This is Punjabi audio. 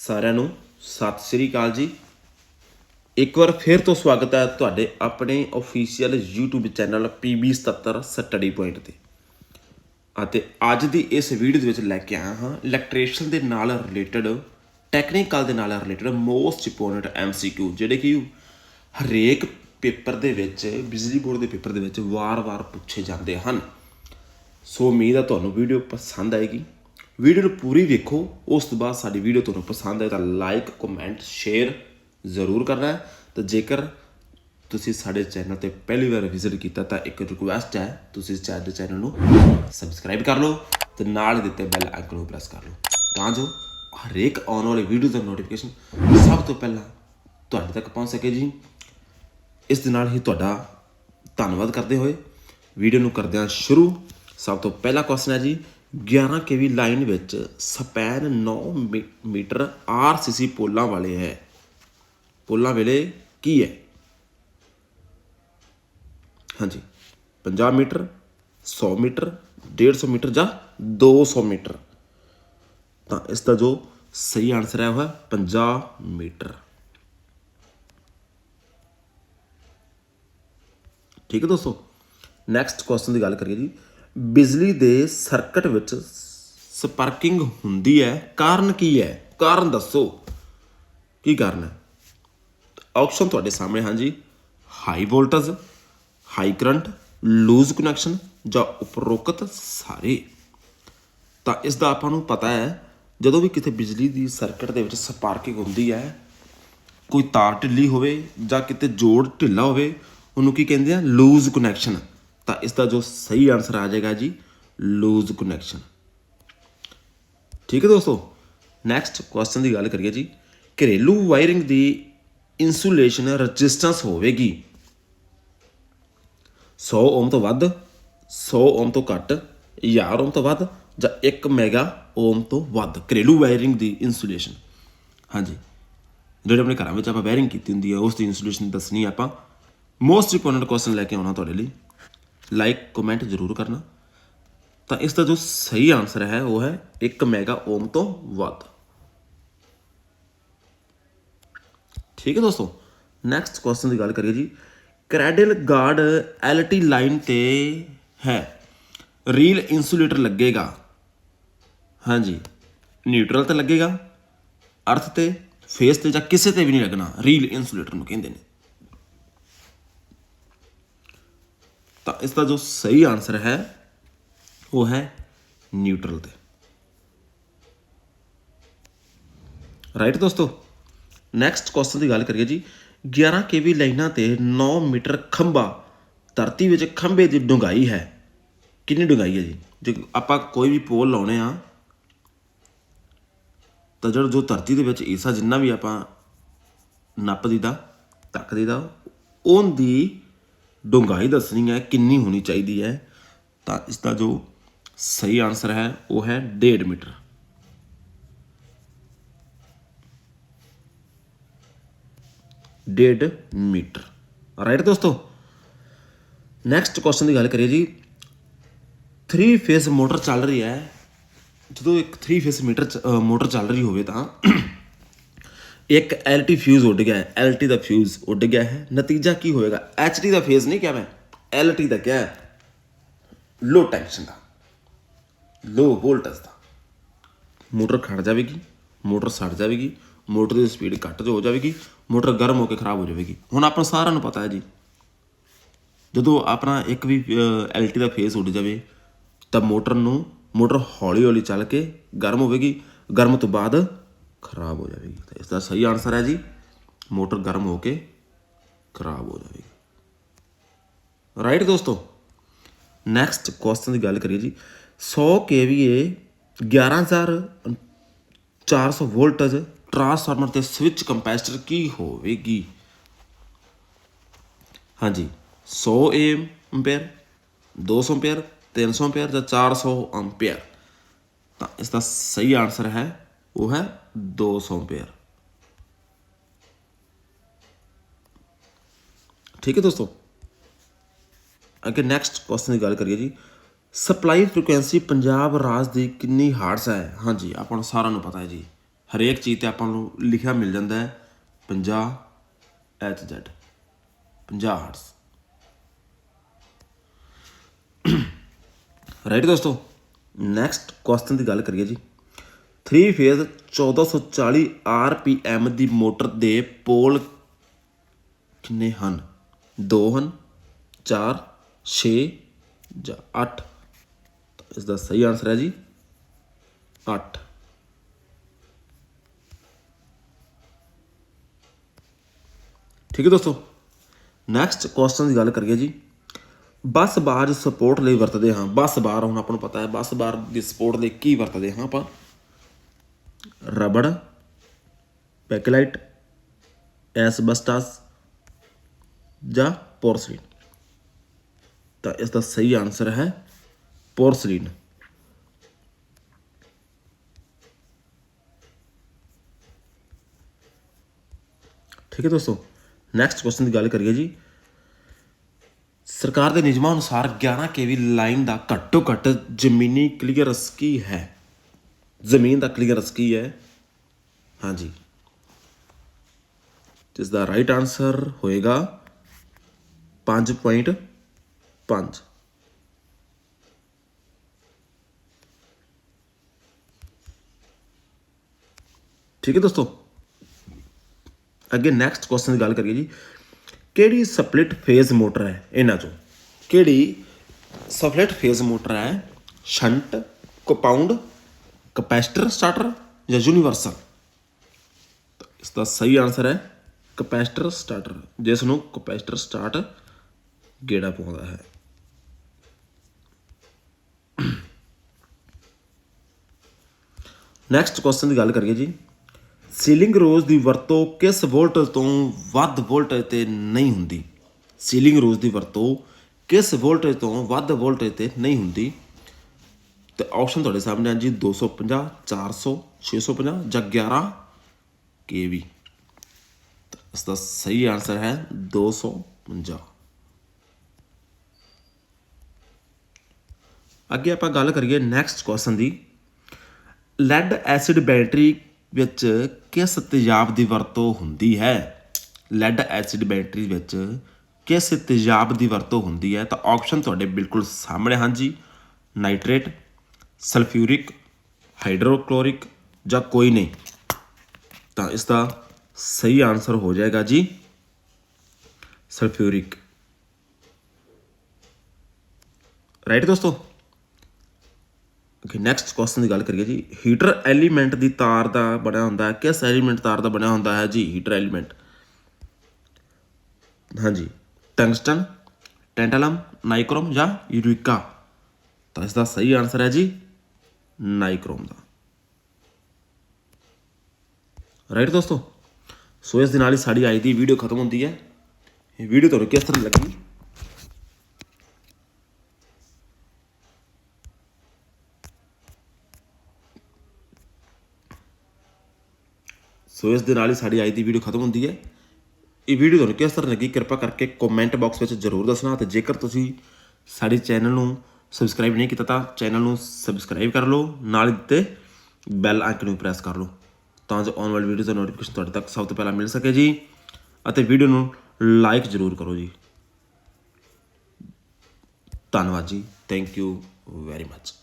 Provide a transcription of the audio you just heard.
ਸਾਰਿਆਂ ਨੂੰ ਸਤਿ ਸ੍ਰੀ ਅਕਾਲ ਜੀ। ਇੱਕ ਵਾਰ ਫਿਰ ਤੋਂ ਸਵਾਗਤ ਹੈ ਤੁਹਾਡੇ ਆਪਣੇ official YouTube channel PB77 study point ਤੇ। ਅਤੇ ਅੱਜ ਦੀ ਇਸ ਵੀਡੀਓ ਦੇ ਵਿੱਚ ਲੈ ਕੇ ਆਇਆ ਹਾਂ ਇਲੈਕਟ੍ਰੀਸ਼ੀਅਨ ਦੇ ਨਾਲ ਰਿਲੇਟਡ ਟੈਕਨੀਕਲ ਦੇ ਨਾਲ ਰਿਲੇਟਡ ਮੋਸਟ ਇੰਪੋਰਟੈਂਟ MCQ ਜਿਹੜੇ ਕਿ ਹਰੇਕ ਪੇਪਰ ਦੇ ਵਿੱਚ, ਬਿਜਲੀ ਬੋਰਡ ਦੇ ਪੇਪਰ ਦੇ ਵਿੱਚ ਵਾਰ-ਵਾਰ ਪੁੱਛੇ ਜਾਂਦੇ ਹਨ। ਸੋ ਉਮੀਦ ਹੈ ਤੁਹਾਨੂੰ ਵੀਡੀਓ ਪਸੰਦ ਆਏਗੀ। ਵੀਡੀਓ ਨੂੰ ਪੂਰੀ ਵੇਖੋ। ਉਸ ਤੋਂ ਬਾਅਦ ਸਾਡੀ ਵੀਡੀਓ ਤੁਹਾਨੂੰ ਪਸੰਦ ਆਏ ਤਾਂ ਲਾਈਕ ਕਮੈਂਟ ਸ਼ੇਅਰ ਜ਼ਰੂਰ ਕਰਨਾ ਹੈ। ਤੇ ਜੇਕਰ ਤੁਸੀਂ ਸਾਡੇ ਚੈਨਲ ਤੇ ਪਹਿਲੀ ਵਾਰ ਵਿਜ਼ਿਟ ਕੀਤਾ ਤਾਂ ਇੱਕ ਰਿਕੁਐਸਟ ਹੈ, ਤੁਸੀਂ ਸਾਡੇ ਚੈਨਲ ਨੂੰ ਸਬਸਕ੍ਰਾਈਬ ਕਰ ਲਓ ਤੇ ਨਾਲ ਦਿੱਤੇ ਬੈਲ ਆਈਕਨ ਨੂੰ ਪ੍ਰੈਸ ਕਰ ਲਓ। ਤਾਂ ਜੋ ਹਰੇਕ ਆਉਣ ਵਾਲੀ ਵੀਡੀਓ ਦਾ ਨੋਟੀਫਿਕੇਸ਼ਨ ਸਭ ਤੋਂ ਪਹਿਲਾਂ ਤੁਹਾਡੇ ਤੱਕ ਪਹੁੰਚ ਸਕੇ ਜੀ। ਇਸ ਦੇ ਨਾਲ ਹੀ ਤੁਹਾਡਾ ਧੰਨਵਾਦ ਕਰਦੇ ਹੋਏ ਵੀਡੀਓ ਨੂੰ ਕਰਦੇ ਹਾਂ ਸ਼ੁਰੂ ਸਭ ਤੋਂ ਪਹਿਲਾ ਕੁਐਸਚਨ ਹੈ ਜੀ 11 ਕੇਵੀ ਲਾਈਨ ਵਿੱਚ ਸਪੈਨ 9 ਮੀ- ਮੀਟਰ ਆਰਸੀਸੀ ਪੋਲਾਂ ਵਾਲੇ ਹੈ। ਪੋਲਾਂ ਵੇਲੇ ਕੀ ਹੈ? ਹਾਂਜੀ 50 ਮੀਟਰ 100 ਮੀਟਰ 150 ਮੀਟਰ ਜਾਂ 200 ਮੀਟਰ? ਤਾਂ ਇਸ ਦਾ ਜੋ ਸਹੀ ਆਨਸਰ ਹੈ ਉਹ ਹੈ 50 ਮੀਟਰ। ਠੀਕ ਹੈ ਦੋਸਤੋ? ਨੈਕਸਟ ਕੁਐਸਚਨ ਦੀ ਗੱਲ ਕਰੀਏ ਜੀ। ਬਿਜਲੀ ਦੇ ਸਰਕਟ ਵਿੱਚ ਸਪਾਰਕਿੰਗ ਹੁੰਦੀ ਹੈ। ਕਾਰਨ ਕੀ ਹੈ? ਕਾਰਨ ਦੱਸੋ। ਕੀ ਕਾਰਨ ਹੈ? ਆਪਸ਼ਨ ਤੁਹਾਡੇ ਸਾਹਮਣੇ ਹਨ ਜੀ high voltage high current loose connection ਜਾਂ ਉਪਰੋਕਤ ਸਾਰੇ। ਤਾਂ ਇਸ ਦਾ ਆਪਾਂ ਨੂੰ ਪਤਾ ਹੈ, ਜਦੋਂ ਵੀ ਕਿਤੇ ਬਿਜਲੀ ਦੀ ਸਰਕਟ ਦੇ ਵਿੱਚ ਸਪਾਰਕਿੰਗ ਹੁੰਦੀ ਹੈ, ਕੋਈ ਤਾਰ ਢਿੱਲੀ ਹੋਵੇ ਜਾਂ ਕਿਤੇ ਜੋੜ ਢਿੱਲਾ ਹੋਵੇ, ਉਹਨੂੰ ਕੀ ਕਹਿੰਦੇ ਆ? ਲੂਜ਼ ਕਨੈਕਸ਼ਨ ਤਾਂ ਇਸ ਦਾ ਜੋ ਸਹੀ ਆਨਸਰ ਆ ਜਾਏਗਾ ਜੀ ਲੂਜ਼ ਕਨੈਕਸ਼ਨ ਠੀਕ ਹੈ ਦੋਸਤੋ? ਨੈਕਸਟ ਕੁਐਸਚਨ ਦੀ ਗੱਲ ਕਰੀਏ ਜੀ। ਘਰੇਲੂ ਵਾਇਰਿੰਗ ਦੀ ਇਨਸੂਲੇਸ਼ਨ ਰੈਜ਼ਿਸਟੈਂਸ ਹੋਵੇਗੀ। 100 ਓਮ ਤੋਂ ਵੱਧ 100 ਓਮ ਤੋਂ ਘੱਟ 1000 ਓਮ ਤੋਂ ਵੱਧ ਜਾਂ 1 ਮੈਗਾ ਓਮ ਤੋਂ ਵੱਧ। ਘਰੇਲੂ ਵਾਇਰਿੰਗ ਦੀ ਇਨਸੂਲੇਸ਼ਨ ਹਾਂਜੀ। ਜਿਹੜੇ ਆਪਣੇ ਘਰਾਂ ਵਿੱਚ ਆਪਾਂ ਵਾਇਰਿੰਗ ਕੀਤੀ ਹੁੰਦੀ ਹੈ ਉਸ ਦੀ ਇਨਸੂਲੇਸ਼ਨ ਦੱਸਣੀ ਹੈ ਆਪਾਂ। ਮੋਸਟ ਇੰਪੋਰਟੈਂਟ ਕੁਐਸਚਨ ਲੈ ਕੇ ਆਉਣਾ ਤੁਹਾਡੇ ਲਈ। ਲਾਈਕ ਕਮੈਂਟ ਜ਼ਰੂਰ ਕਰਨਾ। ਤਾਂ ਇਸ ਦਾ ਜੋ ਸਹੀ ਆਨਸਰ ਹੈ, ਉਹ ਹੈ 1 ਮੈਗਾ ਓਮ ਤੋਂ ਵੱਧ। ਠੀਕ ਹੈ ਦੋਸਤੋ? ਨੈਕਸਟ ਕੁਐਸਚਨ ਦੀ ਗੱਲ ਕਰੀਏ ਜੀ। ਕ੍ਰੈਡਲ ਗਾਰਡ ਐਲਟੀ ਲਾਈਨ ਤੇ ਹੈ। ਰੀਲ ਇਨਸੂਲੇਟਰ ਲੱਗੇਗਾ। ਹਾਂਜੀ। ਨਿਊਟਰਲ ਤੇ ਲੱਗੇਗਾ। ਅਰਥ ਤੇ ਫੇਸ ਤੇ ਜਾਂ ਕਿਸੇ ਤੇ ਵੀ ਨਹੀਂ ਲੱਗਣਾ। ਰੀਲ ਇਨਸੂਲੇਟਰ ਨੂੰ ਕਹਿੰਦੇ ਨੇ। ਤਾਂ ਇਸ ਦਾ ਜੋ ਸਹੀ ਆਨਸਰ ਹੈ, ਉਹ ਹੈ ਨਿਊਟਰਲ ਤੇ। ਰਾਈਟ ਦੋਸਤੋ? ਨੈਕਸਟ ਕੁਐਸਚਨ ਦੀ ਗੱਲ ਕਰੀਏ ਜੀ। 11 ਕੇਵੀ ਲਾਈਨਾਂ ਤੇ 9 ਮੀਟਰ ਖੰਭਾ, ਧਰਤੀ ਵਿੱਚ ਖੰਭੇ ਦੀ ਡੂੰਘਾਈ ਹੈ। ਕਿੰਨੀ ਡੂੰਘਾਈ ਹੈ ਜੀ? ਜੇ ਆਪਾਂ ਕੋਈ ਵੀ ਪੋਲ ਲਾਉਣੇ ਆ, ਤਾਂ ਜਿਹੜਾ ਜੋ ਧਰਤੀ ਦੇ ਵਿੱਚ ਈਸਾ ਜਿੰਨਾ ਵੀ ਆਪਾਂ ਨੱਪ ਦੀਦਾ ਤੱਕ ਦੀਦਾ ਉਹਦੀ ਡੂੰਘਾਈ ਦੱਸਣੀ ਹੈ, ਕਿੰਨੀ ਹੋਣੀ ਚਾਹੀਦੀ ਹੈ, ਤਾਂ ਇਸ ਦਾ ਜੋ ਸਹੀ ਆਨਸਰ ਹੈ, ਉਹ ਹੈ 1.5 ਮੀਟਰ। ਡੇਢ ਮੀਟਰ। ਰਾਈਟ ਦੋਸਤੋ? ਨੈਕਸਟ ਕੁਐਸਚਨ ਦੀ ਗੱਲ ਕਰੀਏ ਜੀ। 3 ਫੇਸ ਮੋਟਰ ਚੱਲ ਰਹੀ ਹੈ। ਜਦੋਂ ਇੱਕ 3 ਫੇਸ ਮੀਟਰ ਮੋਟਰ ਚੱਲ ਰਹੀ ਹੋਵੇ ਤਾਂ ਇੱਕ ਐਲਟੀ ਫਿਊਜ਼ ਉੱਡ ਗਿਆ ਹੈ। ਐਲਟੀ ਦਾ ਫਿਊਜ਼ ਉੱਡ ਗਿਆ ਹੈ। ਨਤੀਜਾ ਕੀ ਹੋਏਗਾ? ਐਚਟੀ ਦਾ ਫੇਜ਼ ਨਹੀਂ ਕਿਹਾ ਮੈਂ। ਐਲਟੀ ਦਾ ਕਿਹਾ ਲੋ ਟੈਂਸ਼ਨ ਦਾ। ਲੋ ਵੋਲਟੇਜ ਦਾ। ਮੋਟਰ ਖੜ ਜਾਵੇਗੀ, ਮੋਟਰ ਸੜ ਜਾਵੇਗੀ, ਮੋਟਰ ਦੀ ਸਪੀਡ ਘੱਟ ਹੋ ਜਾਵੇਗੀ, ਮੋਟਰ ਗਰਮ ਹੋ ਕੇ ਖਰਾਬ ਹੋ ਜਾਵੇਗੀ। ਹੁਣ ਆਪਾਂ ਸਾਰਿਆਂ ਨੂੰ ਪਤਾ ਹੈ ਜੀ, ਜਦੋਂ ਆਪਣਾ ਇੱਕ ਵੀ ਐਲਟੀ ਦਾ ਫੇਜ਼ ਉੱਡ ਜਾਵੇ, ਤਾਂ ਮੋਟਰ ਨੂੰ, ਮੋਟਰ ਹੌਲੀ ਹੌਲੀ ਚੱਲ ਕੇ ਗਰਮ ਹੋਵੇਗੀ। ਗਰਮ ਤੋਂ ਬਾਅਦ ਖਰਾਬ ਹੋ ਜਾਵੇਗੀ। ਤਾਂ ਇਸ ਦਾ ਸਹੀ ਆਨਸਰ ਹੈ ਜੀ, ਮੋਟਰ ਗਰਮ ਹੋ ਕੇ ਖਰਾਬ ਹੋ ਜਾਵੇਗੀ। ਰਾਈਟ ਦੋਸਤੋ ਨੈਕਸਟ ਕੁਐਸਚਨ ਦੀ ਗੱਲ ਕਰੀਏ ਜੀ। 100 kVA 11400 ਵੋਲਟਜ ਟਰਾਂਸਫਾਰਮਰ ਤੇ ਸਵਿਚ ਕੰਪੈਸਟਰ ਕੀ ਹੋਵੇਗੀ? ਹਾਂਜੀ 100 ਐਂਪੀਅਰ 200 ਐਂਪੀਅਰ 300 ਐਂਪੀਅਰ ਜਾਂ 400 ਐਂਪੀਅਰ ਤਾਂ ਇਸ ਦਾ ਸਹੀ ਆਨਸਰ ਹੈ, ਉਹ ਹੈ 200 ਪੇਅਰ ਠੀਕ ਹੈ ਦੋਸਤੋ? ਅੱਗੇ ਨੈਕਸਟ ਕੁਐਸਚਨ ਦੀ ਗੱਲ ਕਰੀਏ ਜੀ। ਸਪਲਾਈ ਫ੍ਰੀਕੁਐਂਸੀ ਪੰਜਾਬ ਰਾਜ ਦੀ ਕਿੰਨੀ ਹਰਟਜ਼ ਹੈ? ਹਾਂਜੀ, ਆਪਾਂ ਨੂੰ ਸਾਰਿਆਂ ਨੂੰ ਪਤਾ ਹੈ ਜੀ। ਹਰੇਕ ਚੀਜ਼ ਤੇ ਆਪਾਂ ਨੂੰ ਲਿਖਿਆ ਮਿਲ ਜਾਂਦਾ ਹੈ। 50 ਐਚ ਜ਼ੈਡ 50 ਹਰਟਸ ਰਾਈਟ ਦੋਸਤੋ? ਨੈਕਸਟ ਕੁਐਸਚਨ ਦੀ ਗੱਲ ਕਰੀਏ ਜੀ। 3 ਫੇਜ਼ 1440 ਆਰਪੀਐਮ ਦੀ ਮੋਟਰ ਦੇ ਪੋਲ ਕਿੰਨੇ ਹਨ? 2 ਹਨ 4 6 ਜਾਂ 8 ਇਸ ਦਾ ਸਹੀ ਆਨਸਰ ਹੈ ਜੀ 8 ਠੀਕ ਹੈ ਦੋਸਤੋ ਨੈਕਸਟ ਕੁਐਸਚਨ ਦੀ ਗੱਲ ਕਰੀਏ ਜੀ। ਬੱਸ ਬਾਰ ਸਪੋਰਟ ਲਈ ਵਰਤਦੇ ਹਾਂ। ਬੱਸ ਬਾਰ ਹੁਣ ਆਪਾਂ ਨੂੰ ਪਤਾ ਹੈ, ਬੱਸ ਬਾਰ ਦੀ ਸਪੋਰਟ ਲਈ ਕੀ ਵਰਤਦੇ ਹਾਂ ਆਪਾਂ? ਰਬੜ, ਪੈਕਲਾਈਟ, ਐਸਬਸਟਸ ਜਾਂ ਪੋਰਸਲੀਨ। ਤਾਂ ਇਸ ਦਾ ਸਹੀ ਆਨਸਰ ਹੈ ਪੋਰਸਲੀਨ। ਠੀਕ ਹੈ ਦੋਸਤੋ ਨੈਕਸਟ ਕੁਐਸਚਨ ਦੀ ਗੱਲ ਕਰੀਏ ਜੀ। ਸਰਕਾਰ ਦੇ ਨਿਯਮਾਂ ਅਨੁਸਾਰ 11 ਕੇਵੀ ਲਾਈਨ ਦਾ ਘੱਟੋ ਘੱਟ ਜ਼ਮੀਨੀ ਕਲੀਅਰੈਂਸ ਕੀ ਹੈ। ਜ਼ਮੀਨ ਦਾ ਕਲੀਅਰੈਂਸ ਕੀ ਹੈ ਹਾਂਜੀ ਜਿਸ ਦਾ ਰਾਈਟ ਆਨਸਰ ਹੋਏਗਾ 5.5 ਠੀਕ ਹੈ ਦੋਸਤੋ ਅੱਗੇ ਨੈਕਸਟ ਕੁਐਸਚਨ ਦੀ ਗੱਲ ਕਰੀਏ ਜੀ ਕਿਹੜੀ ਸਪਲਿਟ ਫੇਜ਼ ਮੋਟਰ ਹੈ ਇਹਨਾਂ ਚੋਂ ਕਿਹੜੀ ਸਪਲਿਟ ਫੇਜ਼ ਮੋਟਰ ਹੈ ਸ਼ੰਟ ਕੰਪਾਊਂਡ ਕਪੈਸਿਟਰ ਸਟਾਰਟਰ ਜਾਂ ਯੂਨੀਵਰਸਲ ਇਸ ਦਾ ਸਹੀ ਆਨਸਰ ਹੈ ਕਪੈਸਿਟਰ ਸਟਾਰਟਰ ਜਿਸ ਨੂੰ ਕਪੈਸਿਟਰ ਸਟਾਰਟ ਗੇੜਾ ਪਾਉਂਦਾ ਹੈ। ਨੈਕਸਟ ਕੁਐਸਚਨ ਦੀ ਗੱਲ ਕਰੀਏ ਜੀ। ਸੀਲਿੰਗ ਰੋਜ਼ ਦੀ ਵਰਤੋਂ ਕਿਸ ਵੋਲਟੇਜ ਤੋਂ ਵੱਧ ਵੋਲਟੇਜ ਤੇ ਨਹੀਂ ਹੁੰਦੀ? ਸੀਲਿੰਗ ਰੋਜ਼ ਦੀ ਵਰਤੋਂ ਕਿਸ ਵੋਲਟੇਜ ਤੋਂ ਵੱਧ ਵੋਲਟੇਜ ਤੇ ਨਹੀਂ ਹੁੰਦੀ? ਤੇ ਆਪਸ਼ਨ ਤੁਹਾਡੇ ਸਾਹਮਣੇ ਆ ਜੀ 250 400 650 ਜਾਂ 11 ਕੇਵੀ ਇਸ ਦਾ ਸਹੀ ਆਨਸਰ ਹੈ 250 ਅੱਗੇ ਆਪਾਂ ਗੱਲ ਕਰੀਏ ਨੈਕਸਟ ਕੁਐਸਚਨ ਦੀ। ਲੈਡ ਐਸਿਡ ਬੈਟਰੀ ਵਿੱਚ ਕਿਸ ਤੇਜ਼ਾਬ ਦੀ ਵਰਤੋਂ ਹੁੰਦੀ ਹੈ? ਲੈਡ ਐਸਿਡ ਬੈਟਰੀ ਵਿੱਚ ਕਿਸ ਤੇਜ਼ਾਬ ਦੀ ਵਰਤੋਂ ਹੁੰਦੀ ਹੈ? ਤਾਂ ਆਪਸ਼ਨ ਤੁਹਾਡੇ ਬਿਲਕੁਲ ਸਾਹਮਣੇ ਹਨ ਜੀ। ਨਾਈਟ੍ਰੇਟ ਸਲਫਿਊਰਿਕ, ਹਾਈਡਰੋਕਲੋਰਿਕ ਜਾਂ ਕੋਈ ਨਹੀਂ? ਤਾਂ ਇਸ ਦਾ ਸਹੀ ਆਨਸਰ ਹੋ ਜਾਏਗਾ ਜੀ ਸਲਫਿਊਰਿਕ। ਰਾਈਟ ਦੋਸਤੋ? ਓਕੇ ਨੈਕਸਟ ਕੁਐਸਚਨ ਦੀ ਗੱਲ ਕਰੀਏ ਜੀ। ਹੀਟਰ ਐਲੀਮੈਂਟ ਦੀ ਤਾਰ ਦਾ ਬਣਿਆ ਹੁੰਦਾ ਹੈ, ਕਿਸ ਐਲੀਮੈਂਟ ਤਾਰ ਦਾ ਬਣਿਆ ਹੁੰਦਾ ਹੈ ਜੀ? ਹੀਟਰ ਐਲੀਮੈਂਟ ਹਾਂਜੀ ਟੰਗਸਟਨ ਟੈਂਟਲਮ ਨਾਈਕ੍ਰੋਮ ਜਾਂ ਯੂਰਿਕਾ ਤਾਂ ਇਸ ਦਾ ਸਹੀ ਆਨਸਰ ਹੈ ਜੀ ਨਾਈਕ੍ਰੋਮ ਦਾ ਰਾਈਟ ਦੋਸਤੋ ਸੋ ਇਸ ਦੇ ਨਾਲ ਹੀ ਸਾਡੀ ਅੱਜ ਦੀ ਵੀਡੀਓ ਖਤਮ ਹੁੰਦੀ ਹੈ ਇਹ ਵੀਡੀਓ ਤੁਹਾਨੂੰ ਕਿਸ ਤਰ੍ਹਾਂ ਲੱਗੀ ਸੋ ਇਸ ਦੇ ਨਾਲ ਹੀ ਸਾਡੀ ਅੱਜ ਦੀ ਵੀਡੀਓ ਖਤਮ ਹੁੰਦੀ ਹੈ ਇਹ ਵੀਡੀਓ ਤੁਹਾਨੂੰ ਕਿਸ ਤਰ੍ਹਾਂ ਲੱਗੀ ਕਿਰਪਾ ਕਰਕੇ ਕਮੈਂਟ ਬਾਕਸ ਵਿੱਚ ਜ਼ਰੂਰ ਦੱਸਣਾ ਤੇ ਜੇਕਰ ਤੁਸੀਂ ਸਾਡੇ ਚੈਨਲ ਨੂੰ ਸਬਸਕ੍ਰਾਈਬ ਨਹੀਂ ਕੀਤਾ ਤਾਂ ਚੈਨਲ ਨੂੰ ਸਬਸਕ੍ਰਾਈਬ ਕਰ ਲਓ, ਨਾਲ ਹੀ ਦਿੱਤੇ ਬੈਲ ਆਈਕਨ ਨੂੰ ਪ੍ਰੈਸ ਕਰ ਲਓ, ਤਾਂ ਜੋ ਆਉਣ ਵਾਲੀ ਵੀਡੀਓ ਦਾ ਨੋਟੀਫਿਕੇਸ਼ਨ ਤੁਹਾਡੇ ਤੱਕ ਸਭ ਤੋਂ ਪਹਿਲਾਂ ਮਿਲ ਸਕੇ ਜੀ। ਅਤੇ ਵੀਡੀਓ ਨੂੰ ਲਾਈਕ ਜ਼ਰੂਰ ਕਰੋ ਜੀ। ਧੰਨਵਾਦ ਜੀ। Thank you very much